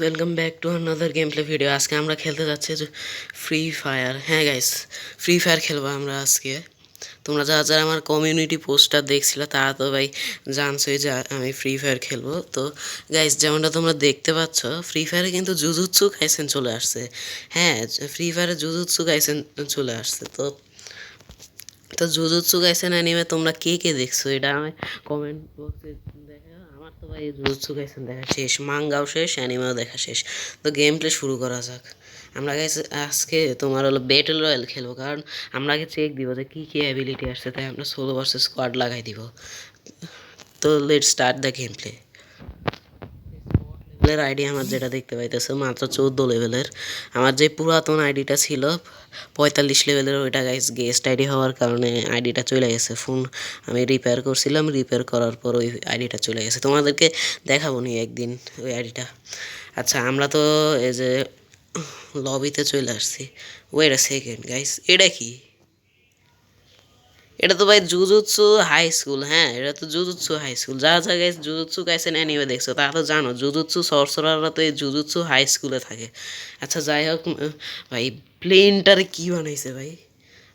Welcome back to another game play video আজকে আমরা খেলতে যাচ্ছি ফ্রি ফায়ার হ্যাঁ গাইস ফ্রি ফায়ার খেলব আমরা আজকে। তোমরা যারা যারা আমার কমিউনিটি পোস্টটা দেখছিলে, তারা তো ভাই জানছোই যে আমি ফ্রি ফায়ার খেলব। তো গাইস যেমনটা তোমরা দেখতে পাচ্ছ ফ্রি ফায়ারে কিন্তু জুজুৎসু গাইসেন চলে আসছে। হ্যাঁ ফ্রি ফায়ারে জুজুৎসু গাইসেন চলে আসছে। তো তো জুজুৎসু গাইসেন অ্যানিমে তোমরা কে কে দেখছ, এটা আমি কমেন্ট বক্সে দেখা তো ভাই জুজুৎসু গাইসেন দেখা শেষ। মাঙ্গাও শেষ, অ্যানিমেও দেখা শেষ। তো গেম প্লে শুরু করা যাক। আমরা গেছি আজকে তোমার হলো ব্যাটেল রয়্যাল খেলব, কারণ আমরা আগে চেক দিব যে কী কী অ্যাবিলিটি আসছে, তাই আমরা সোলো ভার্সেস স্কোয়াড লাগাই দিব। তো let start the game play লেভেলের আইডি আমার যেটা দেখতে পাইতেছে, মাত্র চৌদ্দ লেভেলের আমার যে পুরাতন আইডিটা ছিল, পঁয়তাল্লিশ লেভেলের ওইটা গাইস গেস্ট আইডি হওয়ার কারণে আইডিটা চলে গেছে। ফোন আমি রিপেয়ার করছিলাম রিপেয়ার করার পর ওই আইডিটা চলে গেছে। তোমাদেরকে দেখাবো নি একদিন ওই আইডিটা আচ্ছা আমরা তো এই যে লবিতে চলে আসছি। ওয়েট আ সেকেন্ড গাইস এটা কি? এটা তো ভাই জুজুৎসু হাই স্কুল হ্যাঁ এটা তো জুজুৎসু হাই স্কুল যা যা গাইস জুজুৎসু গাইছেন অ্যানিমে দেখছ, তারা তো জানো জুজুৎসু সরসরাররা তো এই জুজুৎসু হাই স্কুলে থাকে। আচ্ছা যাই হোক ভাই প্লেনটারে কি বানাইছে ভাই?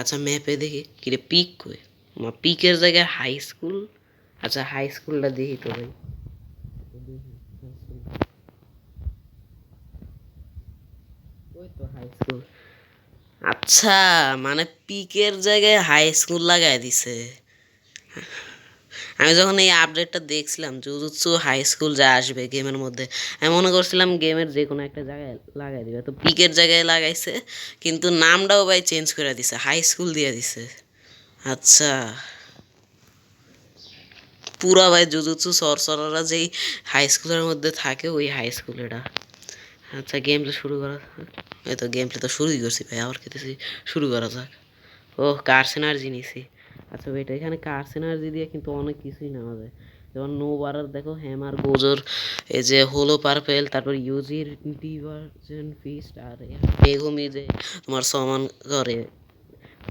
আচ্ছা ম্যাপে দেখি কিরে পিক কই? পিকের জায়গায় হাই স্কুল আচ্ছা হাই স্কুলটা দেখি তো ভাই। ওই তো হাই স্কুল আচ্ছা মানে পিকের জায়গায় হাই স্কুল লাগাই দিছে। আমি যখন এই আপডেটটা দেখছিলাম জুজুৎসু হাই স্কুল যা আসবে গেমের মধ্যে, আমি মনে করছিলাম গেমের যে কোনো একটা জায়গায় লাগাই দিবে। তো পিকের জায়গায় লাগাইছে, কিন্তু নামটাও ভাই চেঞ্জ করে দিছে হাই স্কুল দিয়ে দিছে। আচ্ছা। পুরা ভাই জুজুৎসু সরসরারা যেই হাই স্কুলের মধ্যে থাকে, ওই হাই স্কুল এটা আচ্ছা গেম প্লে শুরু করা। এই তো গেম তো শুরুই করছি ভাই, আবার খেতেছি। শুরু করা যাক। ও কার এনার্জি নিছি। আচ্ছা ওইটা এখানে কার এনার্জি দিয়ে কিন্তু অনেক কিছুই নেওয়া যায়। যেমন নো বারার দেখো হ্যামার গোজর এই যে হোলো পার্পেল তারপর ইউজির ডিভার্জন ফিস্ট আর বেগমি যে তোমার সমান করে,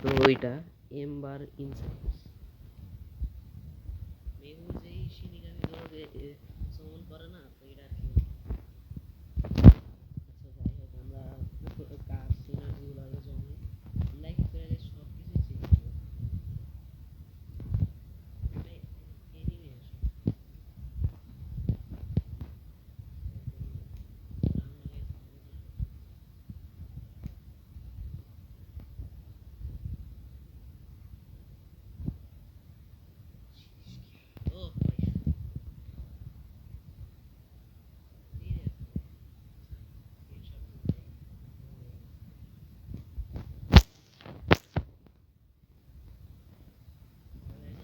তো ওইটা এমবার শিনিগামি গুলোকে সমান করে না, তো এটা আর কি আচ্ছা যাই হোক আমরা কাজ সিনারিগুলো আগে জমে লাইক করে সব কিছু চেঞ্জ করব এটাই এনিমে আসে ও ভাই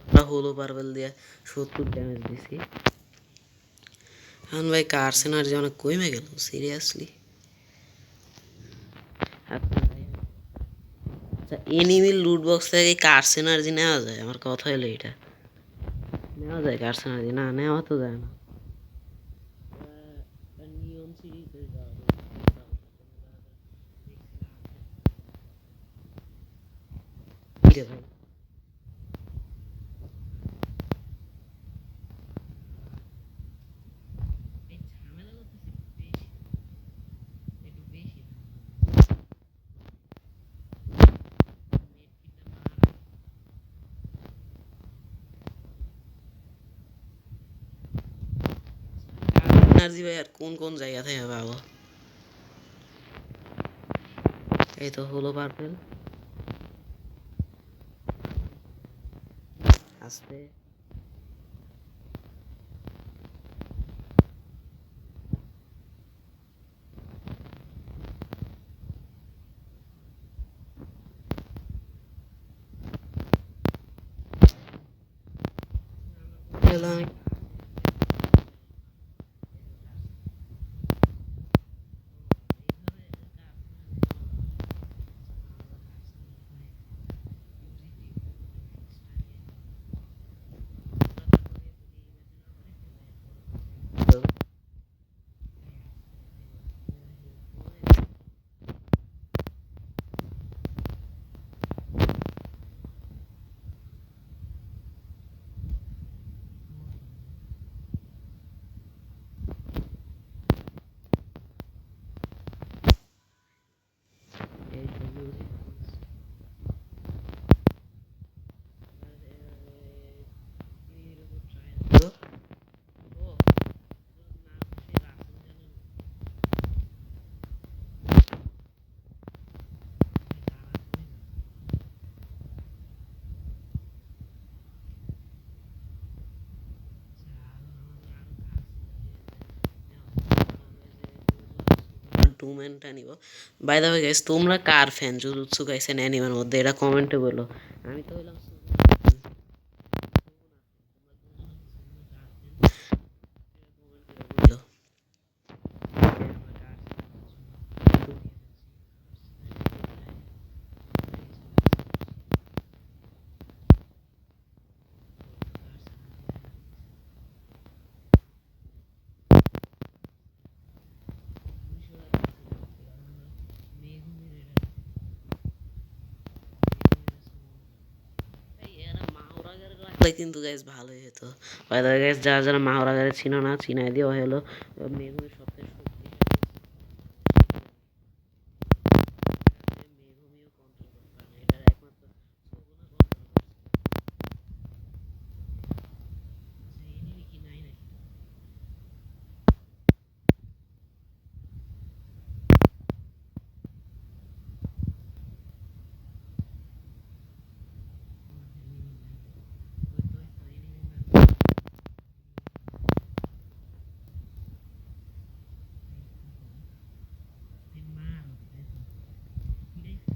আমরা হলো পারবেল দিয়ে সত্তর ড্যামেজ দিছি। এখন ভাই কার এনার্জি অনেক কমে গেল সিরিয়াসলি আচ্ছা এনিমির লুট বক্স থেকে কার নেওয়া যায়? আমার কথা হলো এটা নেওয়া যায় কার এনার্জি না, নেওয়া তো যায় না। ভাই এই ঝামেলা করতেছি বেশি একটু বেশি এনার্জি ভাই আর কোন কোন জায়গা থেকে পাবো? এই তো হলো পার্পেল আস্তে ডুমেনটা নিব। বাই দ্য গাইস তোমরা কার ফ্যান জুজুৎসু গাইছেন অ্যানিমের মধ্যে, এটা কমেন্টে বলো। আমি তো হইলাম তাহলে কিন্তু গ্যাস ভালোই হতো। বাই গ্যাস যারা যারা মাহরা গাড়ি ছিল না, চিনাই দিয়ে হলো, মেয়েগুলো সবথেকে শক্তিশালী মেঘমিও কন্ট্রোল করতে পারে না এটার একমাত্র শোগুনা control করতে পারে। আচ্ছা, enemy কি নাই নাকি? ওই তো, ওই তো, enemy নাই। Tem malo, né? Ninguém-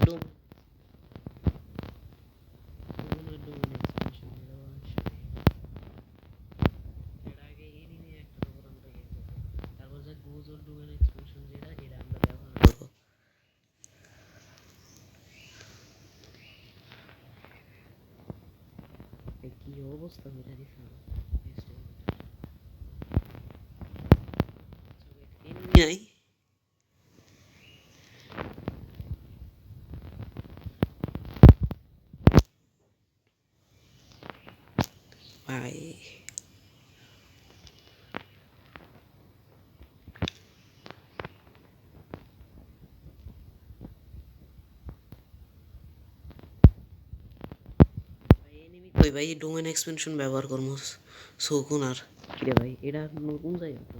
Dum. Dum, dum, expansion, launch. এর আগে enemy একটার উপর আমরা ইয়ে করব। তারপর যে গোজোর ডুমের expansion যেটা, এটা আমরা ব্যবহার করব। এ কি অবস্থা হয়ে দিছে আমার? enemy নাই ভাই ভাই enemy কই ভাই ডোমেন এক্সপেনশন ব্যবহার করব। শৌকুন আর। কিরে ভাই এটা নতুন জায়গা তো।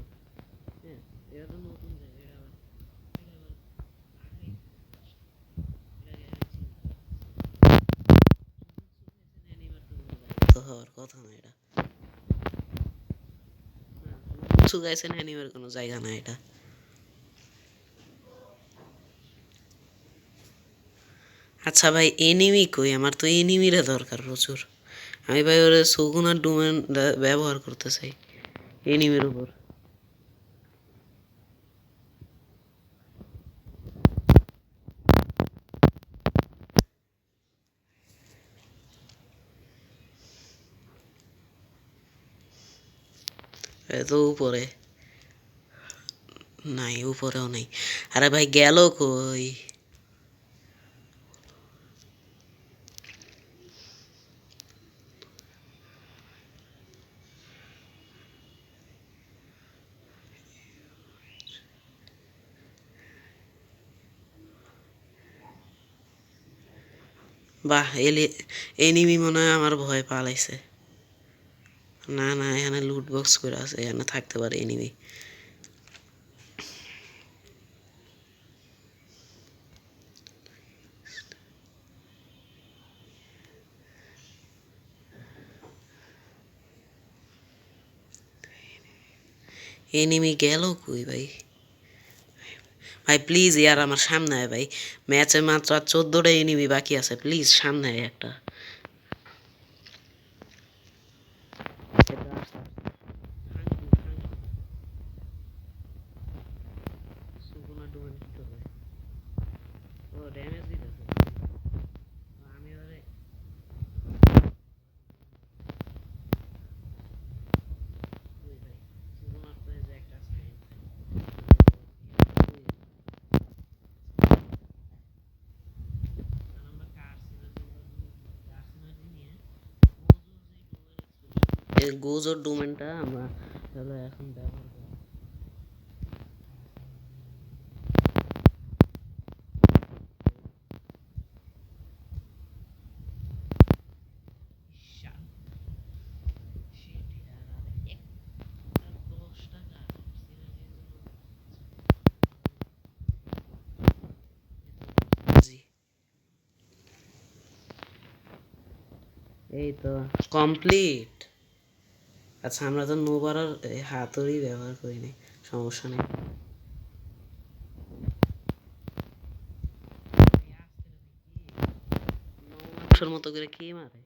হ্যাঁ এটা তো নতুন জায়গা তো হওয়ার কথা না এটা। কিছু কোনো জায়গা না এটা। আচ্ছা ভাই এনিমি কই? আমার তো এনিমিরে দরকার প্রচুর। আমি ভাই ওরে সগুন আর ডুমেন ব্যবহার করতে চাই এনিমির উপর। এত উপরে। নাই, উপরেও নাই। আরে ভাই গেল কই? এলি এনিমি মনে হয় আমার ভয় পালাইছে। না না, এখানে লুট বক্স করে আছে, এখানে থাকতে পারে এনিমি এনিমি গেল কই ভাই? ভাই প্লিজ ইয়ার আমার সামনে আয় ভাই। ম্যাচে মাত্র আর চোদ্দোটা এনিমি বাকি আছে প্লিজ সামনে আয় একটা। ও ড্যামেজ দিতেছে আমি ওরে ওই ভাই শুধুমাত্র এই যে একটা সাইন এই গোজোর ডোমেনটা আমরা হলো এখন ব্যবহার করি এই তো কমপ্লিট আচ্ছা আমরা তো নোবার আর হাতুড়ি ব্যবহার করি নাই সমস্যা নেই। মতো করে কে মারে?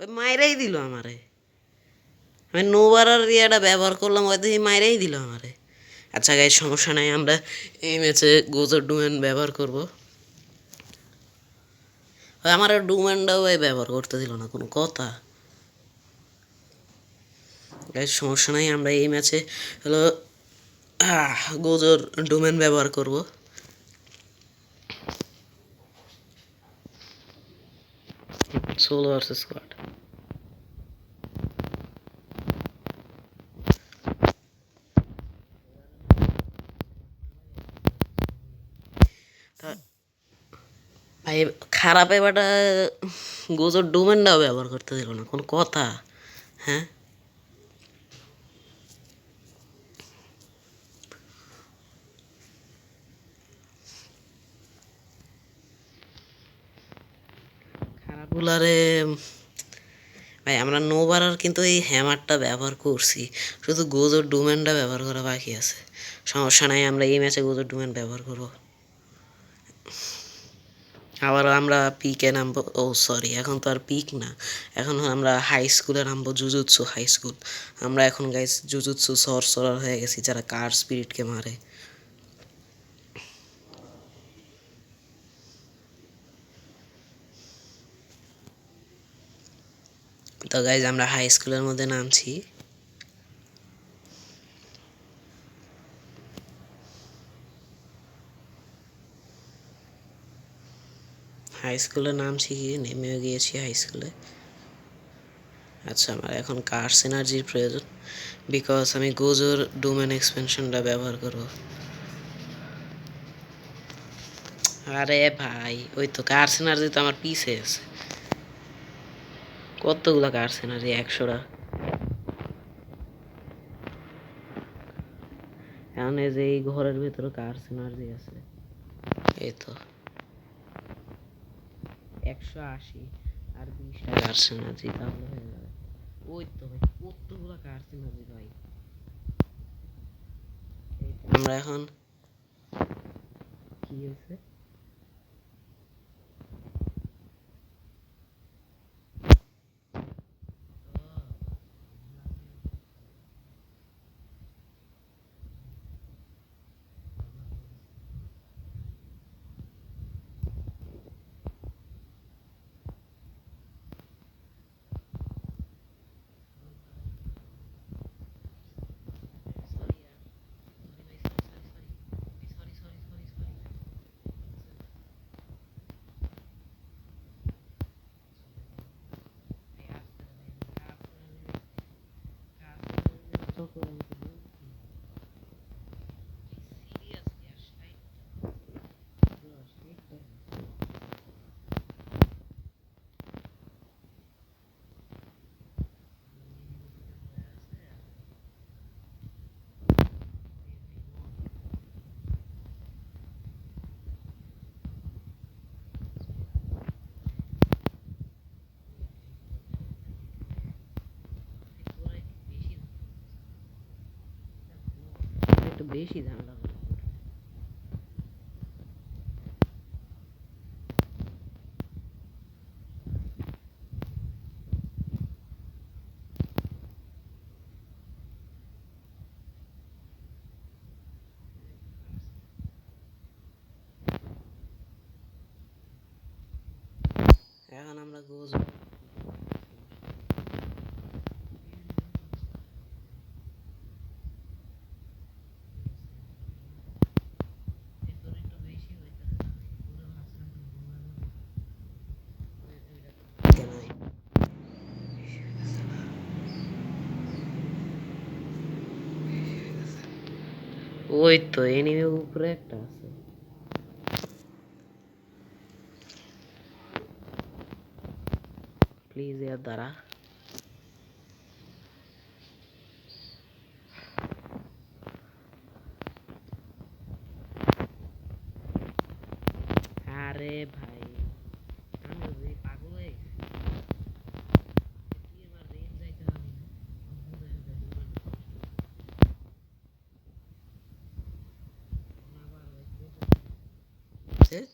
ওই মাইরাই দিল আমারে। আমি নোবার ইয়েটা ব্যবহার করলাম, হয়তো এই মাইরাই দিল আমারে। আচ্ছা গাই সমস্যা নাই, আমরা এই ম্যাচে গোজর ডুমেন ব্যবহার করব। ওই আমার ডুমেনটাও এই ব্যবহার করতে দিল না, কোনো কথা। গাই সমস্যা নাই, আমরা এই ম্যাচে হলো গোজর ডোমেন ব্যবহার করব। সোলো ভার্সেস স্কোয়াড ভাই, খারাপ এবারটা গোজর ডোমেনটাও ব্যবহার করতে দিল না, কোনো কথা হ্যাঁ? খারাপ বোলারে ভাই, আমরা নোবারার কিন্তু এই হ্যামারটা ব্যবহার করছি। শুধু গোজর ডোমেনটা ব্যবহার করা বাকি আছে। সমস্যা নাই, আমরা এই ম্যাচে গোজর ডোমেন ব্যবহার করব। আবার আমরা পিকে নামবো। ও সরি এখন তো আর পিক না। এখন আমরা হাই স্কুলে নামবো জুজুৎসু হাই স্কুল আমরা এখন গাইস জুজুৎসু সর সরার হয়ে গেছি, যারা কার স্পিরিটকে মারে। তো গাইজ আমরা হাই স্কুলের মধ্যে নামছি। হাই স্কুলে নামছি কি? নেমেও গিয়েছি হাই স্কুলে আচ্ছা আমার এখন কার্স এনার্জির প্রয়োজন। বিকজ আমি গোজোর ডোমেন এক্সপেনশনটা ব্যবহার করব। আরে ভাই, ওই তো কার্স এনার্জি তো আমার পিছে আছে। কতগুলো কার্স এনার্জি একশোটা। এখন এই যে এই ঘরের ভিতরে কার্স এনার্জি আছে? এই তো। একশো আশি আর বিশটা কার্স এনার্জি তাহলে হয়ে যাবে। ওই তো ভাই কতগুলো কার্স এনার্জি ভাই? আমরা এখন কি হয়েছে? বেশি ঝামেলা ওই তো এনিমে উপরে একটা আছে। প্লিজ এর দ্বারা আরে ভাই আমি তো এই পাগল হয়ে গেছি। কি এবার range যাইতে হবে না? বুঝাই যাবে না। আবার ওই যে- ধ্যাৎ।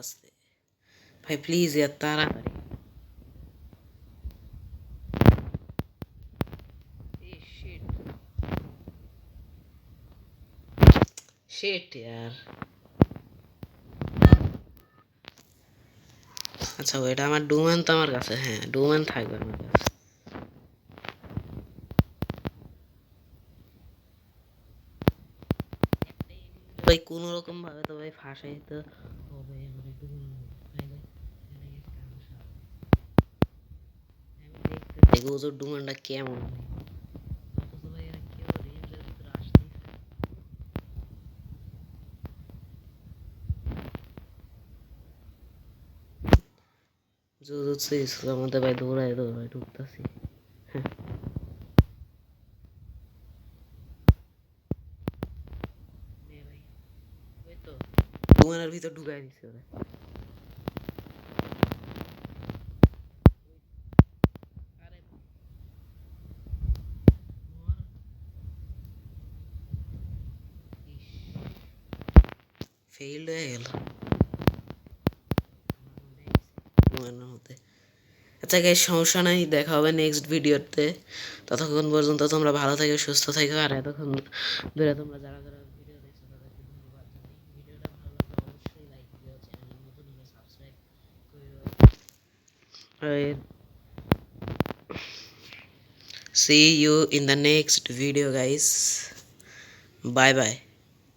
আস্তে ভাই প্লিজ ইয়ার তাড়াতাড়ি শিট ইয়ার আচ্ছা ওইটা আমার ডুমান তো আমার কাছে হ্যাঁ ডুমান থাকবে আমার কাছে ভাই কোনো রকম ভাবে তো ভাই ফাঁসাইতে হবে আমার ডুমান নাইলে নাইলে একটা সমস্যা হবে। আমি দেখতে চাই গোজোর ডুমানটা কেমন হয়। অথচ চায় না। জুজুৎসু ইসলাম মধ্যে ভাই দৌড়ায় দৌড়ায় ঢুকতেছি। ভিতর ঢুকাই দিছে ওরা হয়ে গেল। আচ্ছা গাইস সমস্যা নাই, দেখা হবে নেক্সট ভিডিওতে ততক্ষণ পর্যন্ত তোমরা ভালো থেকো, সুস্থ থেকো, আর এতক্ষণ ধরে তোমরা যারা যারা see you in the next video guys. Bye bye